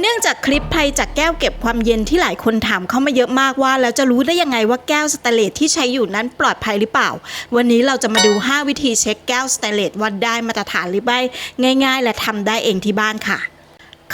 เนื่องจากคลิปภัยจากแก้วเก็บความเย็นที่หลายคนถามเข้ามาเยอะมากว่า แล้วจะรู้ได้ยังไงว่าแก้วสเตเลตที่ใช้อยู่นั้นปลอดภัยหรือเปล่า วันนี้เราจะมาดู 5 วิธีเช็คแก้วสเตเลตว่าได้มาตรฐานหรือไม่ง่าย ๆ และทำได้เองที่บ้านค่ะ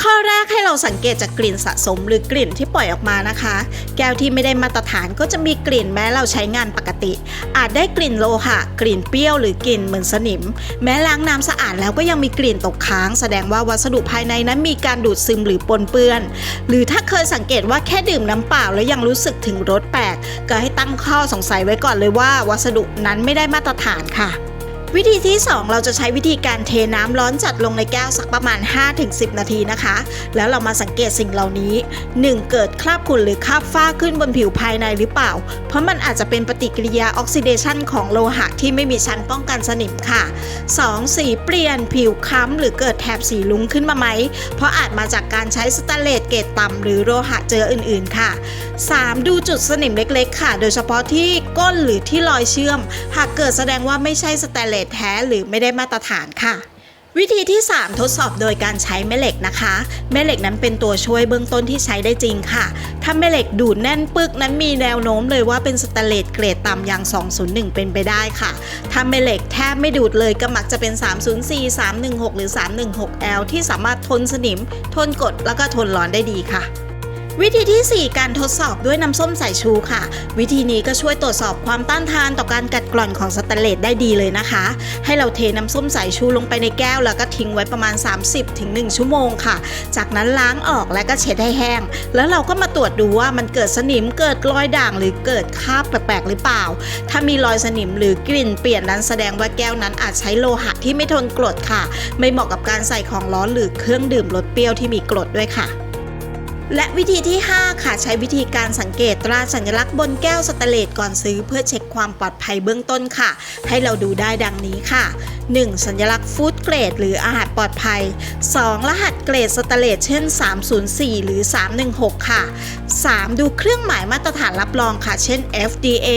ข้อแรกให้เราสังเกตจากกลิ่นสะสมหรือกลิ่นที่ปล่อยออกมานะคะ แก้วที่ไม่ได้มาตรฐานก็จะมีกลิ่นแม้เราใช้งานปกติ อาจได้กลิ่นโลหะ กลิ่นเปรี้ยวหรือกลิ่นเหมือนสนิม แม้ล้างน้ำสะอาดแล้วก็ยังมีกลิ่นตกค้าง แสดงว่าวัสดุภายในนั้นมีการดูดซึมหรือปนเปื้อน หรือถ้าเคยสังเกตว่าแค่ดื่มน้ำเปล่าแล้วยังรู้สึกถึงรสแปลกก็ให้ตั้งข้อสงสัยไว้ก่อนเลยว่า วัสดุนั้นไม่ได้มาตรฐานค่ะ วิธีที่ 2 เราจะใช้วิธีการเทน้ำร้อนจัดลงในแก้วสักประมาณ 5-10 นาทีนะคะ แล้วเรามาสังเกตสิ่งเหล่านี้ 1. เกิดคราบขุ่นหรือคราบฝ้าขึ้นบนผิวภายในหรือเปล่า เพราะมันอาจจะเป็นปฏิกิริยาออกซิเดชันของโลหะที่ไม่มีชั้นป้องกันสนิมค่ะ 2. สีเปลี่ยนผิวค้ำหรือเกิดแถบสีลุ้งขึ้นมาไหม เพราะอาจมาจากการใช้สแตนเลสเกรดต่ำหรือโลหะเจออื่นๆค่ะ 3. ดูจุดสนิมเล็กๆ ค่ะ โดยเฉพาะที่ก้นหรือที่รอยเชื่อม หากเกิดแสดงว่าไม่ใช่สแตนเลสแท้หรือไม่ได้มาตรฐานค่ะวิธีที่ 3 ทดสอบโดยการใช้แม่เหล็กนะคะ แม่เหล็กนั้นเป็นตัวช่วยเบื้องต้นที่ใช้ได้จริงค่ะ ถ้าแม่เหล็กดูดแน่นปึกนั้นมีแนวโน้มเลยว่าเป็นสแตนเลสเกรดต่ำอย่าง 201 เป็นไปได้ค่ะ ถ้าแม่เหล็กแทบไม่ดูดเลยก็มักจะเป็น 304 316 หรือ 316L ที่สามารถทนสนิม ทนกดแล้วก็ทนร้อนได้ดีค่ะ วิธีที่ 4 การทดสอบด้วยน้ำส้มสายชูค่ะ วิธีนี้ก็ช่วยตรวจสอบความต้านทานต่อการกัดกร่อนของสแตนเลสได้ดีเลยนะคะ ให้เราเทน้ำส้มสายชูลงไปในแก้วแล้วก็ทิ้งไว้ประมาณ 30-1 ชั่วโมงค่ะ จากนั้นล้างออกแล้วก็เช็ดให้แห้ง แล้วเราก็มาตรวจดูว่ามันเกิดสนิมเกิดรอยด่างหรือเกิดคราบแปลกๆหรือเปล่า ถ้ามีรอยสนิมหรือกลิ่นเปลี่ยนนั้นแสดงว่าแก้วนั้นอาจใช้โลหะที่ไม่ทนกรดค่ะ ไม่เหมาะกับการใส่ของร้อนหรือเครื่องดื่มรสเปรี้ยวที่มีกรดด้วยค่ะ และวิธีที่ 5 ค่ะใช้วิธีการสังเกตตราสัญลักษณ์บนแก้วสแตเลสก่อนซื้อ เพื่อเช็คความปลอดภัยเบื้องต้นค่ะ ให้เราดูได้ดังนี้ค่ะ 1. สัญลักษณ์ฟู้ดเกรดหรืออาหารปลอดภัย 2. รหัสเกรดสแตเลสเช่น 304 หรือ 316 ค่ะ 3. ดูเครื่องหมายมาตรฐานรับรองค่ะ เช่น FDA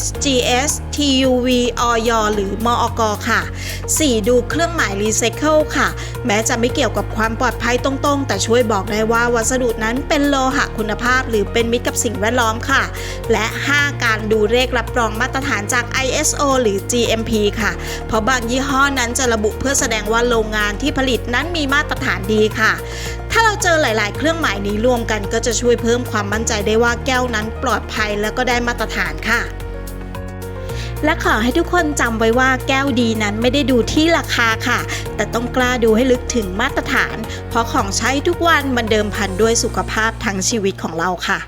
SGS TUV ออยหรือมอกค่ะ 4. ดูเครื่องหมายรีไซเคิลค่ะ แม้จะไม่เกี่ยวกับความปลอดภัยตรงๆ แต่ช่วยบอกได้ว่าวัสดุนั้นเป็นโลหะคุณภาพ หรือเป็นมิตรกับสิ่งแวดล้อมค่ะ และ 5 การดูเลขรับรองมาตรฐานจาก ISO หรือ GMP ค่ะ เพราะบางยี่ห้อนั้นจะระบุเพื่อแสดงว่าโรงงานที่ผลิตนั้นมีมาตรฐานดีค่ะ ถ้าเราเจอหลาย ๆ เครื่องหมายนี้รวมกันก็จะช่วยเพิ่มความมั่นใจได้ว่าแก้วนั้นปลอดภัยแล้วก็ได้มาตรฐานค่ะ และขอให้ทุกคนจำไว้ว่าแก้วดีนั้นไม่ได้ดูที่ราคาค่ะ แต่ต้องกล้าดูให้ลึกถึงมาตรฐาน เพราะของใช้ทุกวันมันเดิมพันด้วยสุขภาพทั้งชีวิตของเราค่ะ